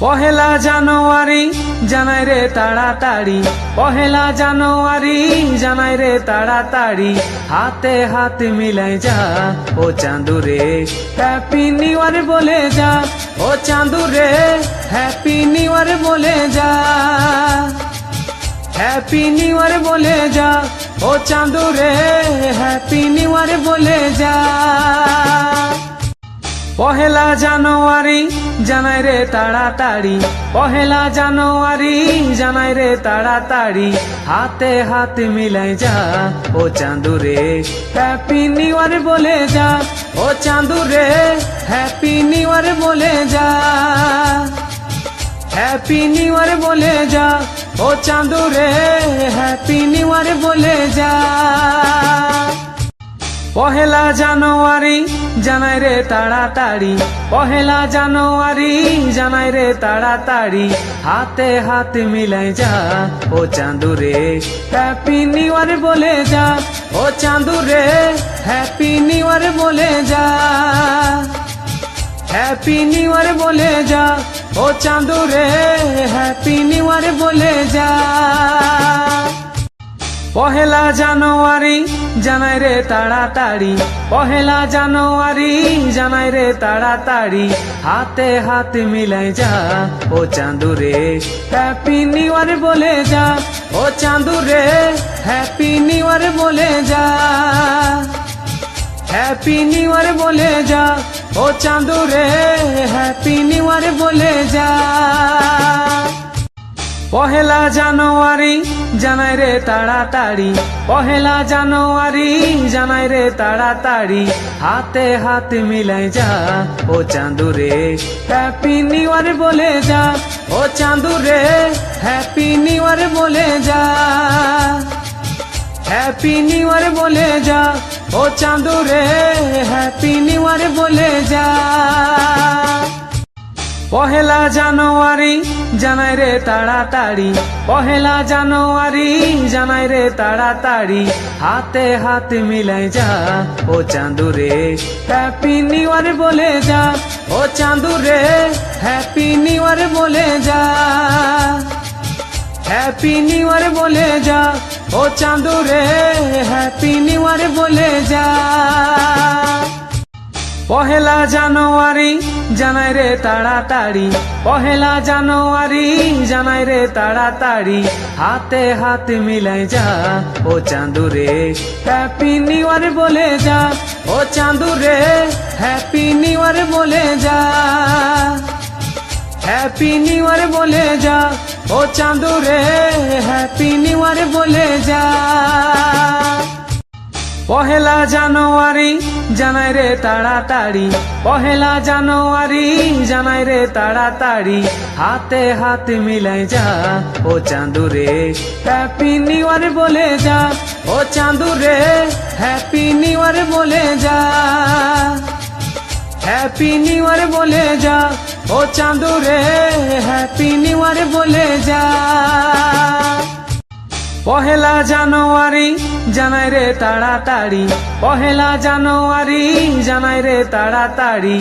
পহেলা জানুয়ারি, জানাই রে তাড়াতাড়ি। পহেলা জানুয়ারি, জানাই রে তাড়াতাড়ি। হাতে হাত মিলাই যা, ও চাঁদু রে হ্যাপি নিউ ইয়ার বলে যা। ও চাঁদু রে হ্যাপি নিউ ইয়ার বলে যা। হ্যাপি নিউ ইয়ার বলে যা। ও চাঁদু রে হ্যাপি নিউ ইয়ার বলে যা। পহেলা জানুয়ারি, জানাই রে তাড়াতাড়ি। পহেলা জানুয়ারি, জানাই রে তাড়াতাড়ি। হাতে হাত মিলাই যা, ও চাঁদু রে হ্যাপি নিউ ইয়ার বলে যা। ও চাঁদু রে হ্যাপি নিউ ইয়ার বলে যা। হ্যাপি নিউ ইয়ার বলে যা। ও চাঁদু রে হ্যাপি নিউ ইয়ার বলে যা। পহেলা জানুয়ারি, জানাই রে তাড়াতাড়ি। পহেলা জানুয়ারি, জানাই রে তাড়াতাড়ি। হাতে হাত মিলাই যা, ও চাঁদু রে হ্যাপি নিউ ইয়ার বলে যা। ও চাঁদু রে হ্যাপি নিউ ইয়ার বলে যা। হ্যাপি নিউ বলে যা। ও চাঁদু রে হ্যাপি নিউ ইয়ার বলে যা। পহেলা জানুয়ারি, জানাই রে তাড়াতাড়ি। পহেলা জানুয়ারি, জানাই রে তাড়াতাড়ি। হাতে হাত মিলাই যা, ও চাঁদু রে হ্যাপি নিউ ইয়ার বলে যা। ও চাঁদু রে হ্যাপি নিউ ইয়ার বলে যা। হ্যাপি নিউ বলে যা। ও চাঁদু রে হ্যাপি নিউ ইয়ার বলে যা। পহেলা জানুয়ারি, জানাই রে তাড়াতাড়ি। পহেলা জানুয়ারি, জানাই রে তাড়াতাড়ি। হাতে হাত মিলাই যা, ও চাঁদু রে হ্যাপি নিউ ইয়ার বলে যা। ও চাঁদু রে হ্যাপি নিউ ইয়ার বলে যা। হ্যাপি নিউ ইয়ার বলে যা। ও চাঁদু রে হ্যাপি নিউ ইয়ার বলে যা। পহেলা জানুয়ারি, জানাই রে তাড়াতাড়ি। পহেলা জানুয়ারি, জানাই রে তাড়াতাড়ি। হাতে হাত মিলাই যা, ও চাঁদু রে হ্যাপি নিউ ইয়ার বলে যা। ও চাঁদু রে হ্যাপি নিউ ইয়ার বলে যা। হ্যাপি নিউ ইয়ার বলে যা। ও চাঁদু রে হ্যাপি নিউ ইয়ার বলে যা। পহেলা জানুয়ারি, জানাই রে তাড়াতাড়ি। পহেলা জানুয়ারি, জানাই রে তাড়াতাড়ি। হাতে হাত মিলাই যা, ও চাঁদু রে হ্যাপি নিউ ইয়ার বলে যা। ও চাঁদু রে হ্যাপি নিউ ইয়ার বলে যা। হ্যাপি নিউ ইয়ার বলে যা। ও চাঁদু রে হ্যাপি নিউ ইয়ার বলে যা। পহেলা জানুয়ারি, জানাই রে তাড়াতাড়ি। পহেলা জানুয়ারি, জানাই রে তাড়াতাড়ি। হাতে হাত মিলাই যা, ও চাঁদু রে হ্যাপি নিউ বলে যা। ও চাঁদু রে হ্যাপি নিউ বলে যা। হ্যাপি নিউ ইয়ার বলে যা। ও চাঁদু রে হ্যাপি নিউ বলে যা। পহেলা জানুয়ারি জানাই রে তাড়াতাড়ি। পহেলা জানুয়ারি জানাই রে তাড়াতাড়ি।